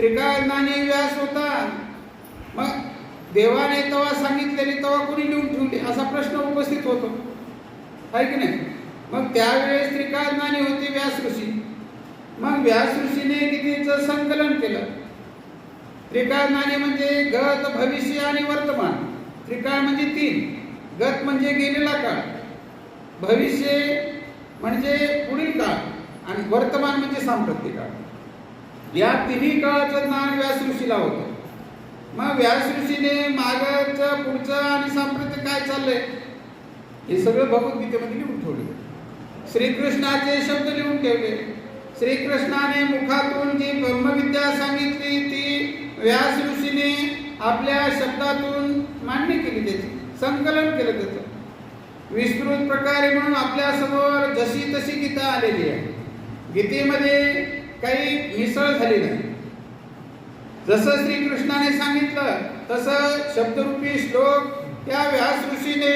त्रिकाळज्ञानी व्यास होता. मग देवाने तेव्हा सांगितलेले तेव्हा कोणी लिहून ठेवले? असा प्रश्न उपस्थित होतो. आहे की नाही? मग त्यावेळेस त्रिकाळज्ञानी होते व्यास ऋषी. मग व्यास ऋषीने गीतेचं संकलन केलं. त्रिकाळज्ञानी म्हणजे गत भविष्य आणि वर्तमान. त्रिकाळ म्हणजे तीन. गत म्हणजे गेलेला काळ. भविष्य म्हणजे पुढील काळ. आणि वर्तमान म्हणजे सांप्रतिक काळ. या तिन्ही काळाचं ज्ञान व्यास ऋषीला होतं मग व्यास ऋषीने मागचं पुढचं आणि सांप्रत्य काय चाललंय? हे सगळं भगवद्गीतेमध्ये लिहून ठेवले. श्रीकृष्णाचे शब्द लिहून ठेवले. श्रीकृष्णाने मुखातून जी ब्रह्मविद्या सांगितली ती व्यास ऋषीने आपल्या शब्दातून मांडणी केली त्याची संकलन केलं त्याचं. विस्तृत प्रकारे म्हणून आपल्यासमोर जशी तशी गीता आलेली आहे. गीतेमध्ये काही मिसळ झाली नाही. जसं श्रीकृष्णाने सांगितलं तसं शब्दरूपी श्लोक त्या व्यास ऋषीने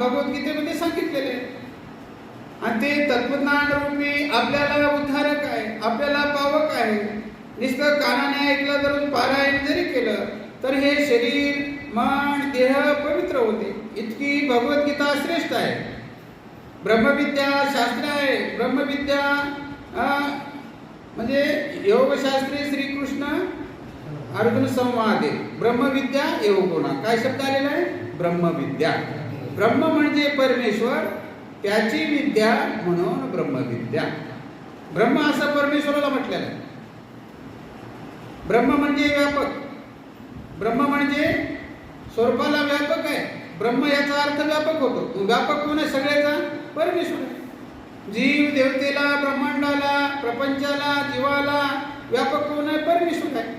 भगवद्गीतेमध्ये सांगितलेले. आणि ते तत्वज्ञान रूपी आपल्याला उद्धारक आहे आपल्याला पावक आहे. नुसतं कानाने ऐकलं तर पारायण जरी केलं तर हे शरीर मन देह पवित्र होते. इतकी भगवद्गीता श्रेष्ठ आहे. ब्रह्मविद्या शास्त्र आहे. ब्रह्मविद्या म्हणजे योगशास्त्री श्रीकृष्ण अर्जुन संवादे. ब्रह्मविद्या योगुणा काय शब्द आलेला आहे? ब्रह्मविद्या. ब्रह्म म्हणजे परमेश्वर त्याची विद्या म्हणून ब्रह्मविद्या. ब्रह्म असं परमेश्वराला म्हटलेलं आहे. ब्रह्म म्हणजे व्यापक. ब्रह्म म्हणजे स्वरूपाला व्यापक आहे. ब्रह्म याचा अर्थ व्यापक होतो. व्यापक कोण आहे सगळ्याचा परमेश्वर आहे. जीव देवतेला ब्रह्मांडाला प्रपंचाला जीवाला व्यापक कोण आहे? परमेश्वर आहे.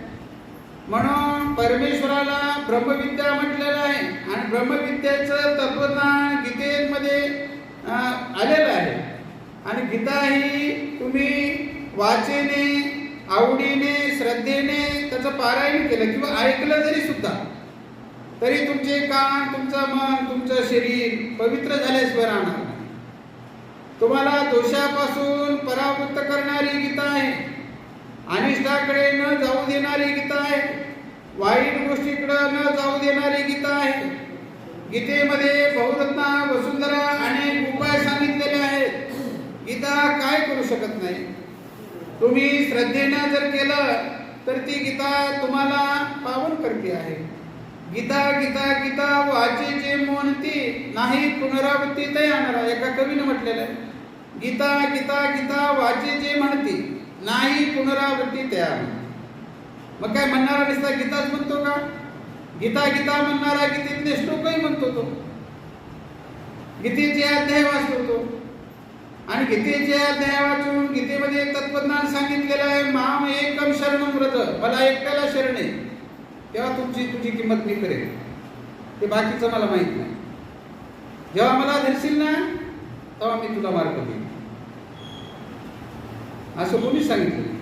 म्हणून परमेश्वराला ब्रह्मविद्या म्हटलेलं आहे. आणि ब्रह्मविद्याचं तत्वज्ञान गीतेमध्ये आलेलं आहे. आणि गीता ही तुम्ही वाचेने आवडीने श्रद्धेने त्याचं पारायण केलं किंवा ऐकलं जरी सुद्धा तरी तुमचे कान तुमचं मन तुमचं शरीर पवित्र झाल्याशिवाय राहणार तुम्हाला दोषापासून परावृत्त करणारी गीता आहे. अनिष्टाकडे न जाऊ देणारी गीता आहे. वाईट गोष्टीकडे न जाऊ देणारी गीता आहे. गीतेमध्ये बहुरत्ना वसुंधरा अनेक उपाय सांगितलेले आहेत. गीता काय करू शकत नाही? तुम्ही श्रद्धेनं जर केलं तर ती गीता तुम्हाला पावन करते आहे. गीता गीता गीता वाचेचे मोनती नाही पुनरावृत्ती येणार एका कवीनं म्हटलेलं आहे. गीता गीता गीता वाचेचे म्हणती नाही पुनरावृत्ती तयार मग काय म्हणणारा नुसता गीताच म्हणतो का? गीता गीता म्हणणारा गीतेतले श्लोकही म्हणतो तो. गीतेचे अध्याय वाचतो तो. आणि गीतेचे अध्याय वाचून गीतेमध्ये तत्वज्ञान सांगितलेलं आहे माम एकम शरण व्रत मला एकट्याला शरण आहे तेव्हा तुमची तुझी किंमत मी करेल ते बाकीचं मला माहीत नाही. जेव्हा मला धरशील ना तेव्हा मी तुला मार्ग देईन असं कोणी सांगितलं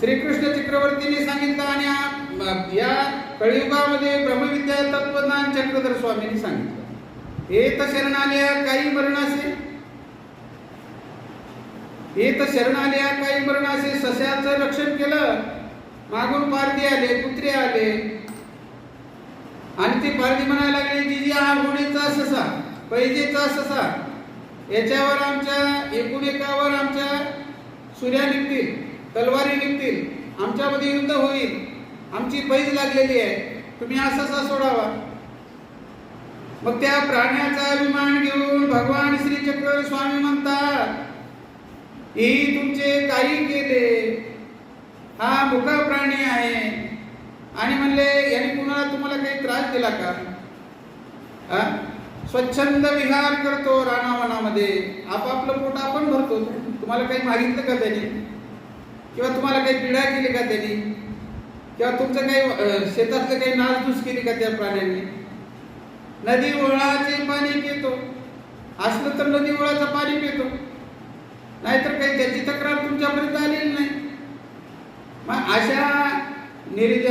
श्रीकृष्ण चक्रवर्तीने सांगितलं आणि या कळियुगामध्ये ब्रह्मविद्या तत्वज्ञान चक्रधर स्वामींनी सांगितलं. येत शरणालया काही मरणासे येत तर शरणालया काही मरणासे सस्याचं रक्षण केलं. मागून पारधी आले कुत्रे आले. आणि ते पारधी म्हणायला लागले जिजी हा होण्याचा ससा. पैजेचा असा याच्यावर आमच्या एकूण एकावर आमच्या सूर्या निघतील तलवारी निघतील आमच्यामध्ये युद्ध होईल आमची पैज लागलेली आहे तुम्ही हा ससा सोडावा. मग त्या प्राण्याचा अभिमान घेऊन भगवान श्री चक्र स्वामी म्हणतात ही तुमचे काही केले हा मुका प्राणी आहे. आणि म्हणले याने कुणाला तुम्हाला काही त्रास दिला का? हा? स्वच्छंद विहार करतो रानावनामध्ये आपापलं पोट आपण भरतो. तुम्हाला काही मागितलं का त्याने? किंवा तुम्हाला काही पिढा केली का त्यांनी? किंवा तुमचं काही शेतातलं काही नासधूस केली का त्या प्राण्यांनी? नदी ओळाचे पाणी पितो. असलं तर नदी ओळाचं पाणी पितो. नाहीतर काही त्याची तक्रार तुमच्यापर्यंत आलेली नाही. मग अशा निर्ज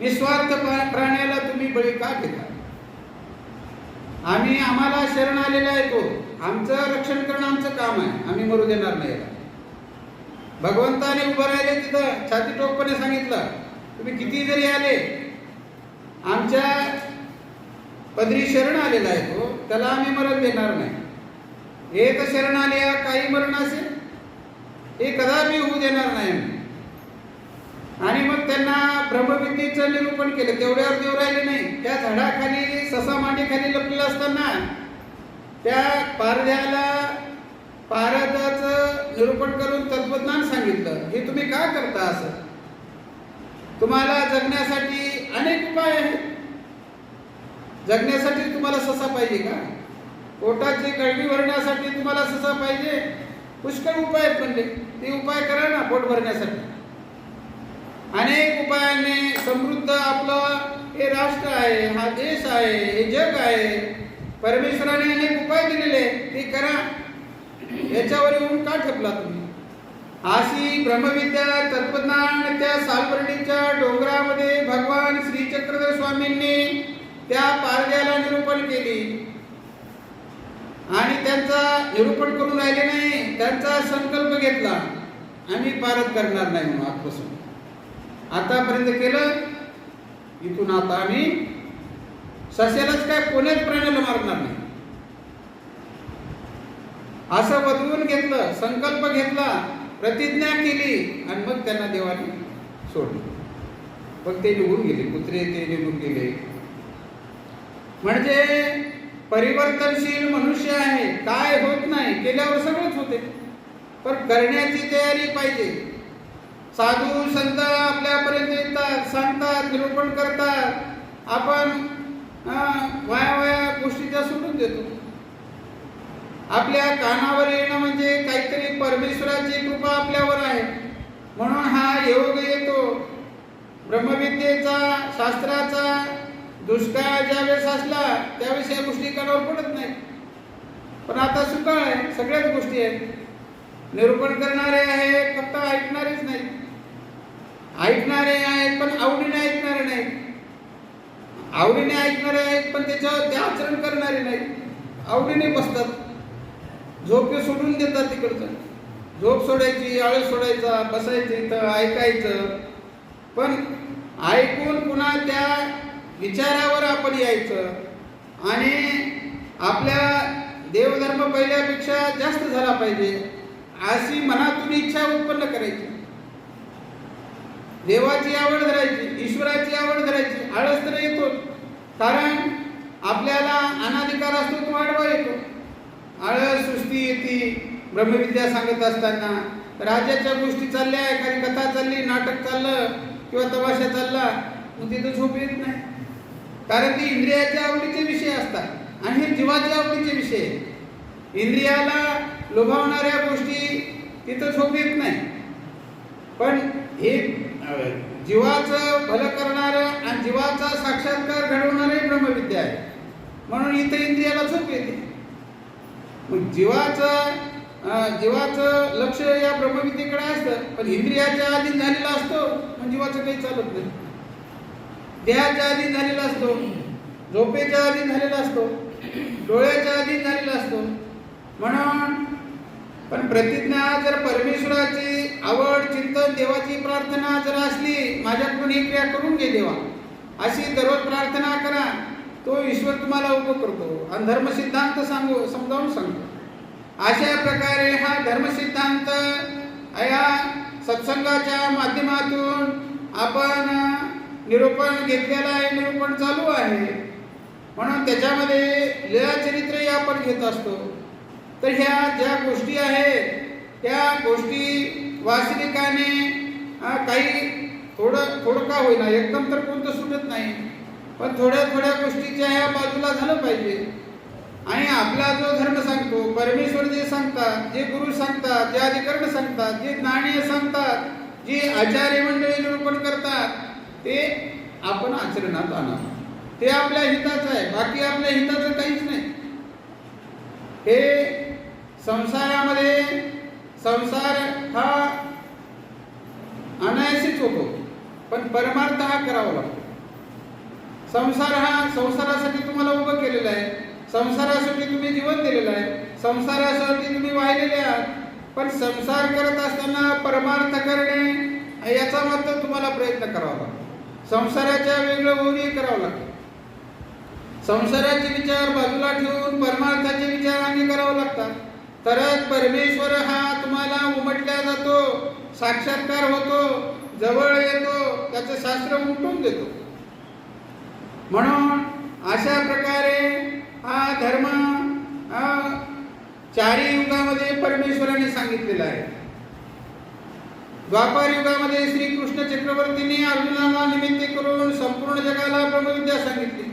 निस्वार्थ प्राण्याला तुम्ही बळी का घेता? आम्ही आम्हाला शरण आलेला आहे तो. आमचं रक्षण करणं आमचं काम आहे. आम्ही मरू देणार नाही भगवंताने उभं राहिले तिथं छाती टोकपणे सांगितलं. तुम्ही किती जरी आले आमच्या पदरी शरण आलेला आहे तो त्याला आम्ही मरण देणार नाही. एक शरण आले काही मरण असेल हे कदापि होऊ देणार नाही. आम्ही. आणि मग त्यांना ब्रह्मविद्येचं निरूपण केलं. तेवढ्यावर देव राहिले नाही. त्या झाडाखाली ससा मांडीखाली लपलेलं असताना त्या पारध्याला पारदाचं निरूपण करून तत्वज्ञान सांगितलं. हे तुम्ही का करता असं? तुम्हाला जगण्यासाठी अनेक उपाय आहेत. जगण्यासाठी तुम्हाला ससा पाहिजे का? पोटाची कळगी भरण्यासाठी तुम्हाला ससा पाहिजे? पुष्कळ उपाय आहेत म्हणजे. ते उपाय करा ना पोट भरण्यासाठी. अनेक उपायाने समृद्ध आपलं हे राष्ट्र आहे हा देश आहे हे जग आहे. परमेश्वराने अनेक उपाय दिलेले ते करा. याच्यावर येऊन का ठेपला तुम्ही? आशी ब्रह्मविद्या तत्वज्ञान त्या सालबर्डीच्या डोंगरामध्ये भगवान श्री चक्रधर स्वामींनी त्या पारद्याला निरूपण केली. आणि त्यांचा निरूपण करून राहिले नाही. त्यांचा संकल्प घेतला. आम्ही पारद करणार नाही म्हणून आजपासून. आतापर्यंत केलं. इथून आता आम्ही सस्यालाच काय कोण्याच प्राण्याला मारणार नाही. असं बदलून घेतलं संकल्प घेतला प्रतिज्ञा केली आणि मग त्यांना देवाने सोडलं. मग ते निघून गेले कुत्रे ते निघून गेले. म्हणजे परिवर्तनशील मनुष्य आहे. काय होत नाही केल्यावर सगळंच होते. पण करण्याची तयारी पाहिजे. साधू संत आपल्यापर्यंत येतात सांगतात निरूपण करतात. आपण वाया वाया गोष्टीच्या सोडून देतो. आपल्या कानावर येणं म्हणजे काहीतरी परमेश्वराची कृपा आपल्यावर आहे. म्हणून हा योग येतो. ब्रह्मविद्येचा शास्त्राचा दुष्काळ ज्यावेळेस असला त्यावेळेस या गोष्टी कानावर पडत नाही पण आता सुकाळ आहे सगळ्याच गोष्टी आहेत. निरूपण करणारे आहे फक्त ऐकणारेच नाही ऐकणारे आहेत पण आवडीने ऐकणारे नाही आवडीने ऐकणारे आहेत पण त्याच्यावर ते आचरण करणारे नाही आवडीने बसतात. झोप सोडून देतात तिकडचं. झोप सोडायची आळस सोडायचा बसायचं इथं ऐकायचं. पण ऐकून पुन्हा त्या विचारावर आपण यायचं. आणि आपल्या देवधर्म पहिल्यापेक्षा जास्त झाला पाहिजे अशी मनातून इच्छा उत्पन्न करायची. देवाची आवड धरायची ईश्वराची आवड धरायची आळस तर येतो कारण आपल्याला अनाधिकार असतो तो आडवा येतो. आळस सृष्टी येते. ब्रह्मविद्या सांगत असताना राजाच्या गोष्टी चालल्या एखादी कथा चालली नाटक चाललं किंवा तमाशा चालला मग तिथं झोप येत नाही. कारण ती इंद्रियाच्या आवडीचे विषय असतात आणि हे जीवाच्या आवडीचे विषय इंद्रियाला लोभावणाऱ्या गोष्टी तिथं झोप येत नाही. पण हे जीवाचं भलं करणारं आणि जीवाचा साक्षात्कार घडवणारे ब्रह्मविद्या आहे. म्हणून इथं इंद्रियाला झोप येते. मग जीवाचं जीवाचं लक्ष या ब्रह्मविद्येकडे असतं पण इंद्रियाच्या अधीन झालेला असतो पण जीवाचं काही चालत नाही. देहाच्या अधीन झालेला असतो झोपेच्या अधीन झालेला असतो डोळ्याच्या अधीन झालेला असतो म्हणून पण प्रतिज्ञा जर परमेश्वराची आवड चिंतन देवाची प्रार्थना जर असली माझ्याकडून ही क्रिया करून घे देवा. अशी दररोज प्रार्थना करा. तो ईश्वर तुम्हाला उभं करतो. आणि धर्मसिद्धांत सांगू समजावून सांगतो अशा प्रकारे हा धर्मसिद्धांत या सत्संगाच्या माध्यमातून आपण निरूपण घेतलेलं आहे निरूपण चालू आहे. म्हणून त्याच्यामध्ये लीळाचरित्रही आपण घेत असतो. तर ह्या ज्या गोष्टी आहेत त्या गोष्टी वासनिकाने काही थोडं थोडं का होईना एकदम तर कोणतं सुटत नाही पण थोड्या थोड्या गोष्टीच्या ह्या बाजूला झालं पाहिजे. आणि आपला जो धर्म सांगतो परमेश्वर जे सांगतात जे गुरु सांगतात जे अधिकरण सांगतात जे नाणे सांगतात जे आचार्य मंडळी निरूपण करतात ते आपण आचरणात आणा. ते आपल्या हिताचं आहे बाकी आपल्या हिताचं काहीच नाही. हे संसारामध्ये संसार हा अनायसीच होतो पण परमार्थ हा करावा लागतो. संसार हा संसारासाठी तुम्हाला उभं केलेलं आहे संसारासाठी तुम्ही जीवन दिलेलं आहे संसारासाठी तुम्ही वाहिलेले आहात पण संसार करत असताना परमार्थ करणे याचा मात्र तुम्हाला प्रयत्न करावा लागतो. संसाराच्या वेगळं होऊनही करावं लागतं. संसाराचे विचार बाजूला ठेवून परमार्थाचे विचार आम्ही करावं लागतात. तरच परमेश्वर हा तुम्हाला उमटल्या जातो साक्षात्कार होतो जवळ येतो त्याचं शास्त्र उमटून देतो. म्हणून अशा प्रकारे हा धर्म चारी युगामध्ये परमेश्वराने सांगितलेला आहे. द्वापार युगामध्ये श्रीकृष्ण चक्रवर्तीने अर्जुनाला निमित्त करून संपूर्ण जगाला ब्रह्मविद्या सांगितली.